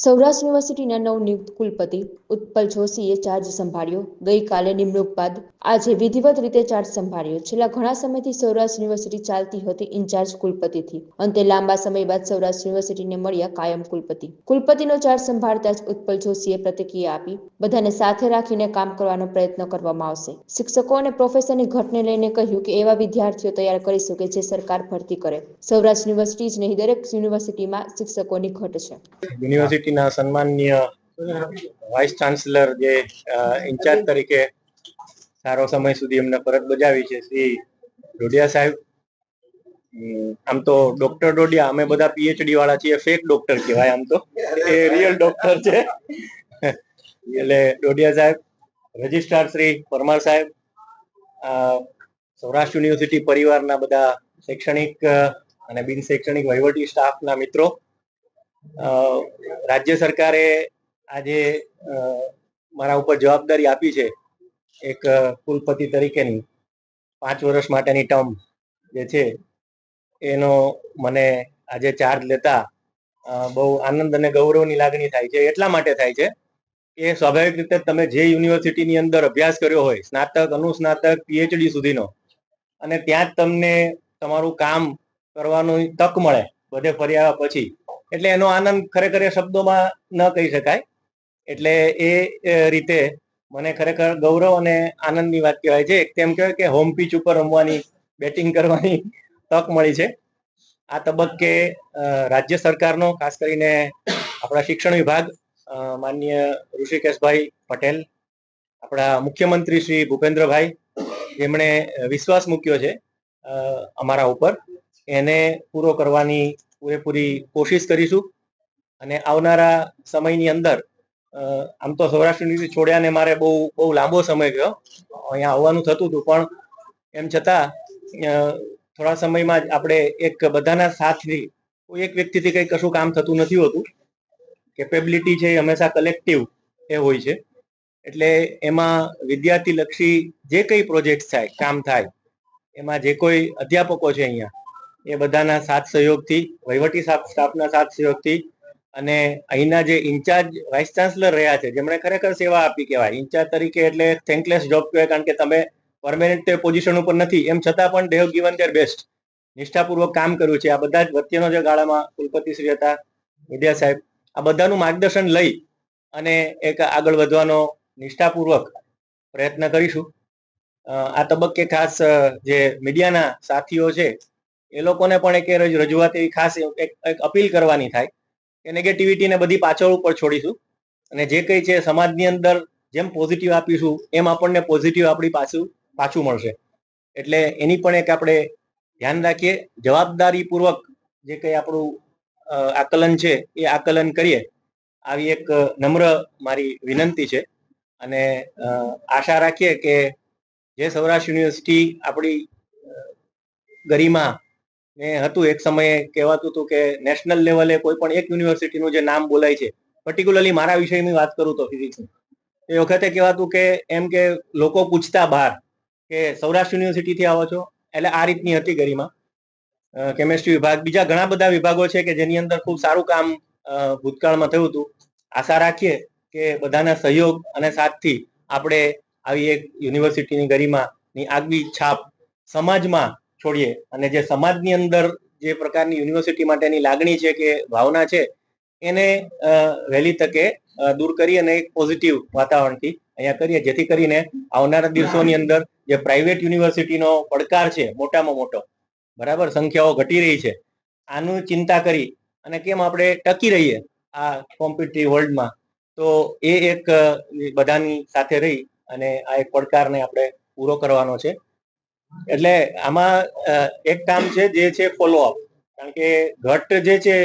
સૌરાષ્ટ્ર યુનિવર્સિટીના નવનિયુક્ત કુલપતિ ઉત્પલ જોશીએ ચાર્જ સંભાળ્યો. ગઈકાલે નિમણૂક બાદ આજે વિધિવત રીતે ચાર્જ સંભાળ્યો. છેલ્લા ઘણા સમયથી સૌરાષ્ટ્ર યુનિવર્સિટી ચાલતી હતી, ઇન્ચાર્જ કુલપતિથી અંતે લાંબા સમય બાદ સૌરાષ્ટ્ર યુનિવર્સિટીને મળ્યા કાયમ કુલપતિ. કુલપતિનો ચાર્જ સંભાળતા જ ઉત્પલ જોશીએ પ્રતિક્રિયા આપી. બધાને સાથે રાખીને કામ કરવાનો પ્રયત્ન કરવામાં આવશે. શિક્ષકો અને પ્રોફેસરની ઘટને લઈને કહ્યું કે એવા વિદ્યાર્થીઓ તૈયાર કરીશું કે જે સરકાર ભરતી કરે. સૌરાષ્ટ્ર યુનિવર્સિટી જ નહીં, દરેક યુનિવર્સિટીમાં શિક્ષકોની ઘટ છે. યુનિવર્સિટીના સન્માનનીય વાઇસ ચાન્સલર જે ઇન્ચાર્જ તરીકે સારો સમય સુધી એમને ફરજ બજાવી છે, શ્રી ડોડિયા સાહેબ. આમ તો ડોક્ટર ડોડિયા અમે બધા પીએચડી વાળા છીએ ફેક ડોક્ટર કહેવાય આમ તો. એ રિયલ ડોક્ટર છે. એટલે ડોડિયા સાહેબ રજિસ્ટ્રાર શ્રી પરમાર સાહેબ સૌરાષ્ટ્ર યુનિવર્સિટી પરિવારના બધા શૈક્ષણિક અને બિન શૈક્ષણિક વહીવટી સ્ટાફના મિત્રો રાજ્ય સરકારે આજે મારા ઉપર જવાબદારી આપી છે એક કુલપતિ તરીકેની પાંચ વર્ષ માટેની ટર્મ જે છે એનો મને આજે ચાર્જ લેતા બહુ આનંદ અને ગૌરવની લાગણી થાય છે, એટલા માટે થાય છે કે સ્વાભાવિક રીતે તમે જે યુનિવર્સિટીની અંદર અભ્યાસ કર્યો હોય, સ્નાતક, અનુસ્નાતક, પીએચડી સુધીનો, અને ત્યાં જ તમને તમારું કામ કરવાની તક મળે, બધે ફર્યા પછી. એટલે એનો આનંદ ખરેખર એ શબ્દોમાં ન કહી શકાય. એટલે એ રીતે મને ખરેખર ગૌરવ અને આનંદની વાત કહેવાય છે. તેમ કહેવાય કે હોમ પીચ ઉપર રમવાની બેટિંગ કરવાની તક મળી છે. આ તબક્કે રાજ્ય સરકારનો ખાસ કરીને આપણા શિક્ષણ વિભાગ અ, માનનીય ઋષિકેશભાઈ પટેલ આપણા મુખ્યમંત્રી શ્રી ભૂપેન્દ્રભાઈ જેમણે વિશ્વાસ મૂક્યો છે અમારા ઉપર એને પૂરો કરવાની પૂરેપૂરી કોશિશ કરીશું અને આવનારા સમયની અંદર આમ તો સૌરાષ્ટ્ર યુનિવર્સિટી છોડ્યાને મારે બહુ બહુ લાંબો સમય ગયો. અહીંયા આવવાનું થતું હતું, પણ એમ છતાં થોડા સમયમાં જ આપણે એક બધાના સાથથી, કોઈ એક વ્યક્તિથી કંઈ કશું કામ થતું નથી હોતું. કેપેબિલિટી છે એ હંમેશા કલેક્ટિવ એ હોય છે. એટલે એમાં વિદ્યાર્થીલક્ષી જે કંઈ પ્રોજેક્ટ થાય, કામ થાય, એમાં જે કોઈ અધ્યાપકો છે અહીંયા એ બધાના સાથ સહયોગથી, વહીવટી સ્ટાફ- સ્ટાફના સાથ સહયોગથી અને અહીંના જે ઇન્ચાર્જ, વાઇસ ચાન્સલર રહ્યા છે, જેમણે ખરેખર સેવા આપી કહેવાય. ઇન્ચાર્જ તરીકે એટલે થેન્કલેસ જોબ કહેવાય, કારણ કે તમે પરમેનન્ટ પોઝિશન ઉપર નથી. એમ છતાં પણ દેવ ગિવન ધેર બેસ્ટ નિષ્ઠાપૂર્વક કામ કર્યું છે. આ બધા જ વચ્ચેનો જે ગાળામાં કુલપતિ શ્રી હતા, વિદ્યા સાહેબ, આ બધાનું માર્ગદર્શન લઈ અને એક આગળ વધવાનો નિષ્ઠાપૂર્વક પ્રયત્ન કરીશું. આ તબક્કે ખાસ જે મીડિયાના સાથીઓ છે એ લોકોને પણ એક રજૂઆત એવી ખાસ એક અપીલ કરવાની થાય કે નેગેટિવિટીને બધી પાછળ ઉપર છોડીશું. અને જે કંઈ છે સમાજની અંદર જેમ પોઝિટિવ આપીશું, એમ આપણને પોઝિટિવ આપણી પાછું પાછું મળશે. એટલે એની પણ એક આપણે ધ્યાન રાખીએ. જવાબદારીપૂર્વક જે કંઈ આપણું આકલન છે એ આકલન કરીએ. આવી એક નમ્ર મારી વિનંતી છે. અને આશા રાખીએ કે જે સૌરાષ્ટ્ર યુનિવર્સિટી આપણી ગરિમા ને હતું એક સમયે કહેવાતું હતું કે નેશનલ લેવલે કોઈ પણ એક યુનિવર્સિટીનું જે નામ બોલાય છે પર્ટિક્યુલરલી મારા વિષયની વાત કરું તો ફિઝિક્સ એ વખતે કહેવાતું કે એમ કે લોકો પૂછતા બહાર કે સૌરાષ્ટ્ર યુનિવર્સિટીથી આવો છો? એટલે આ રીતની હતી ગરિમા. કેમેસ્ટ્રી વિભાગ. બીજા ઘણા બધા વિભાગો છે કે જેની અંદર ખૂબ સારું કામ ભૂતકાળમાં થયું હતું. આશા રાખીએ કે બધાના સહયોગ અને સાથથી આપણે આવી એક યુનિવર્સિટીની ગરિમાની આગવી છાપ સમાજમાં છોડીએ. અને જે સમાજની અંદર જે પ્રકારની યુનિવર્સિટી માટેની લાગણી છે કે ભાવના છે, એને વહેલી તકે દૂર કરી અને એક પોઝિટિવ વાતાવરણથી અહીંયા કરીએ. જેથી કરીને આવનારા દિવસોની અંદર જે પ્રાઇવેટ યુનિવર્સિટીનો પડકાર છે, મોટામાં મોટો, બરાબર, સંખ્યાઓ ઘટી રહી છે. આનું ચિંતા કરી અને કેમ આપણે ટકી રહીએ આ કોમ્પિટિટિવ વર્લ્ડમાં તો એ એક બધાની સાથે રહી અને આ એક પડકારને આપણે પૂરો કરવાનો છે. એટલે આમાં એક કામ છે જે છે ફોલોઅપ કારણ કે ઘટ જે છે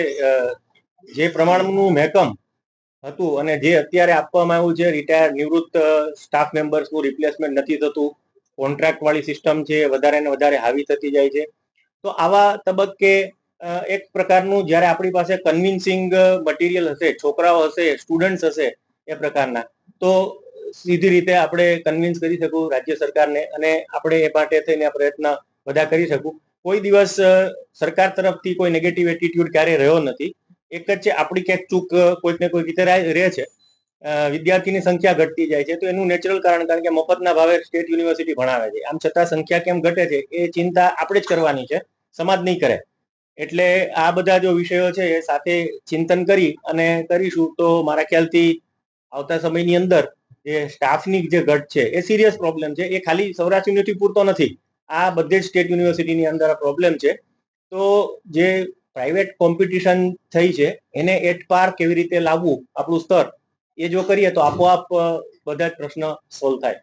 જે પ્રમાણનું મહેકમ હતું અને જે અત્યારે આપવામાં આવ્યું છે રિટાયર નિવૃત્ત સ્ટાફ મેમ્બર્સનું રિપ્લેસમેન્ટ નથી થતું કોન્ટ્રાક્ટ વાળી સિસ્ટમ છે, વધારે ને વધારે હાવી થતી જાય છે. તો આવા તબક્કે એક પ્રકારનું જ્યારે આપણી પાસે કન્વિન્સિંગ મટીરિયલ હશે, છોકરાઓ હશે સ્ટુડન્ટ્સ હશે, એ પ્રકારના, તો સીધી રીતે આપણે કન્વિન્સ કરી શકું રાજ્ય સરકારને અને આપણે એ માટે થઈને આ પ્રયત્ન બધા કરી શકું. કોઈ દિવસ સરકાર તરફથી કોઈ નેગેટિવ એટીટ્યુડ ક્યારે રહ્યો નથી. એક જ છે, આપણી ક્યાંક ચૂક કોઈક ને કોઈક રીતે રહે છે. વિદ્યાર્થીની સંખ્યા ઘટતી જાય છે, તો એનું નેચરલ કારણ કારણ કે મફતના ભાવે સ્ટેટ યુનિવર્સિટી ભણાવે છે. આમ છતાં સંખ્યા કેમ ઘટે છે, એ ચિંતા આપણે જ કરવાની છે. સમાજ નહીં કરે. એટલે આ બધા જો વિષયો છે, એ સાથે ચિંતન કરી અને કરીશું, તો મારા ખ્યાલથી આવતા સમયની અંદર જે સ્ટાફની જે ઘટ છે, એ સિરિયસ પ્રોબ્લેમ છે. એ ખાલી સૌરાષ્ટ્ર યુનિવર્સિટી પૂરતો નથી. આ બધે જ સ્ટેટ યુનિવર્સિટીની અંદર આ પ્રોબ્લેમ છે. તો જે પ્રાઇવેટ કોમ્પિટિશન થઈ છે, એને એટ પાર કેવી રીતે લાવવું? આપણું સ્તર. એ જો કરીએ તો આપોઆપ બધા જ પ્રશ્ન સોલ્વ થાય.